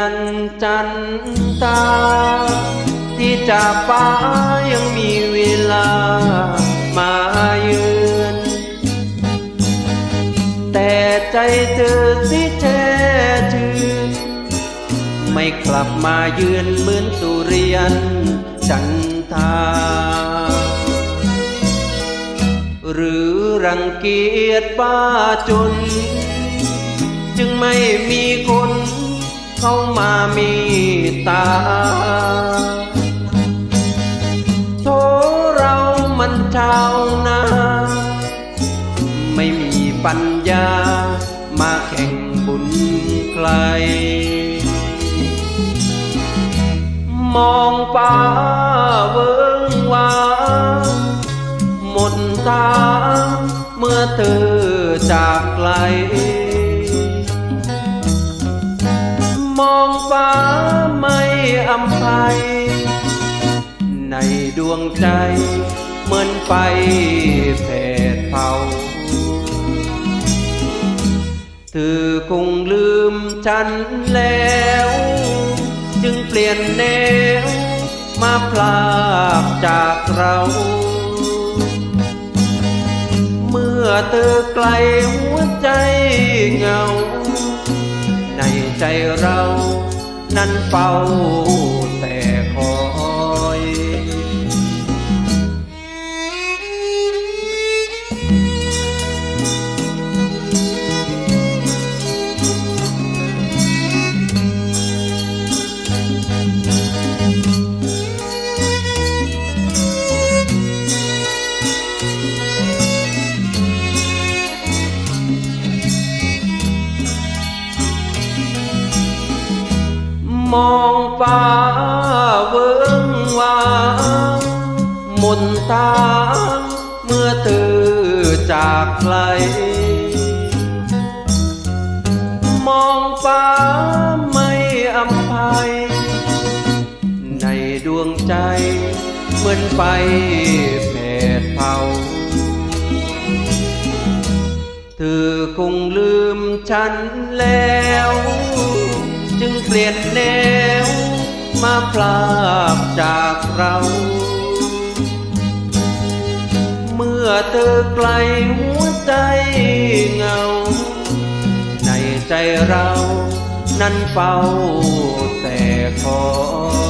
ันจันตา ที่จากฟ้ายังมีเวลามาเยือนแต่ใจเธอสิแท้จืนไม่กลับมาเยือนเหมือนสุเรียนจันทา หรือรังเกียจป้าจน เข้ามามีตา โทเรามันชาวนา ไม่มีปัญญามาแข่งบุญใคร มองฟ้าเวิงวางหมดทางเมื่อเธอจากไกล มองฟ้าไม่อำไพในดวงใจเหมือนไฟแผดเผาเธอคงลืมฉันแล้ว จึงเปลี่ยนแนวมาพลากจากเรา เมื่อเธอไกล นั้ มองฟ้าเวิงวางมนทาเมื่อเธอจากไกล มองฟ้าไม่อำภัย ในดวงใจเหมือนไฟแผดเผาเธอคงลืมฉันแล้ว จึงเปลี่ยนแนวมาพลากจากเรา เมื่อเธอไกลหัวใจเงา ในใจเรานั้นเฝ้าแต่คอย